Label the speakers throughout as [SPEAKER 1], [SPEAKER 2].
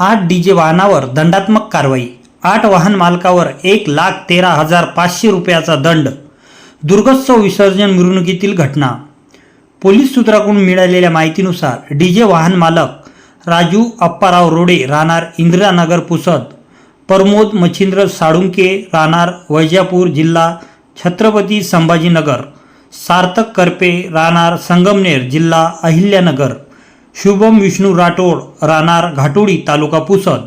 [SPEAKER 1] आठ डीजे वाहनावर दंडात्मक कारवाई. आठ वाहन मालकावर एक लाख तेरा हजार पाचशे रुपयाचा दंड. दुर्गोत्सव विसर्जन मिरवणुकीतील घटना. पोलीस सूत्राकडून मिळालेल्या माहितीनुसार डीजे वाहन मालक राजू अप्पाराव रोडे राहणार इंदिरानगर पुसद. प्रमोद मच्छिंद्र साळुंके राहणार वैजापूर जिल्हा छत्रपती संभाजीनगर. सार्थक करपे राहणार संगमनेर जिल्हा अहिल्यानगर. शुभम विष्णू राठोड राहणार घाटोडी तालुका पुसद.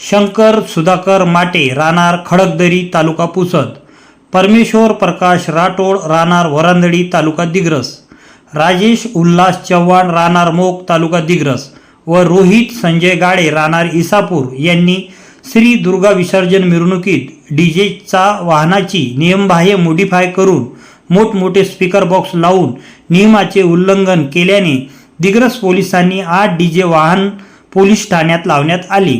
[SPEAKER 1] शंकर सुधाकर माटे राहणार खडकदरी तालुका पुसद. परमेश्वर प्रकाश राठोड राहणार वरांदडी तालुका दिग्रस. राजेश उल्हास चव्हाण राहणार मोक तालुका दिग्रस व रोहित संजय गाडे राहणार इसापूर यांनी श्री दुर्गा विसर्जन मिरवणुकीत डीजेचा वाहनाची नियमबाह्य मोडीफाय करून मोठमोठे स्पीकर बॉक्स लावून नियमाचे उल्लंघन केल्याने दिग्रस पोलिसांनी आठ डीजे वाहन पोलीस ठाण्यात लावण्यात आली.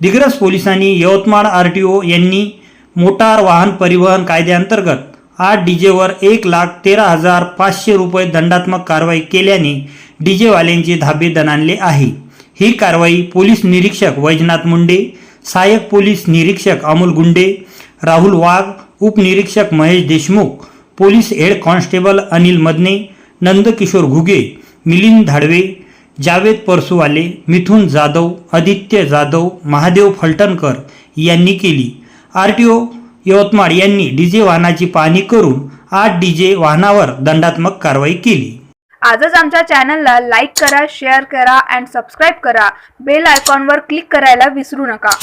[SPEAKER 1] दिग्रस पोलिसांनी यवतमाळ आर टी ओ यांनी मोटार वाहन परिवहन कायद्याअंतर्गत आठ डीजेवर एक लाख तेरा हजार पाचशे रुपये दंडात्मक कारवाई केल्याने डीजेवाल्यांचे धाबे दणाणले आहे. ही कारवाई पोलीस निरीक्षक वैजनाथ मुंडे सहाय्यक पोलीस निरीक्षक अमोल गुंडे राहुल वाघ उपनिरीक्षक Mahesh Deshmukh police head constable Anil Madane Nandkishor Ghuge Milind Dhadve Javed Parsuwale Mithun Jadhav Aditya Jadhav Mahadev Phaltankar यांनी केली. आर टी ओ यवतमाळ यांनी डीजे वाहनाची पाहणी करून आठ डीजे वाहनावर दंडात्मक कारवाई केली.
[SPEAKER 2] आजच आमच्या चॅनलला लाईक करा शेअर करा अँड सबस्क्राईब करा. बेल आयकॉनवर क्लिक करायला विसरू नका.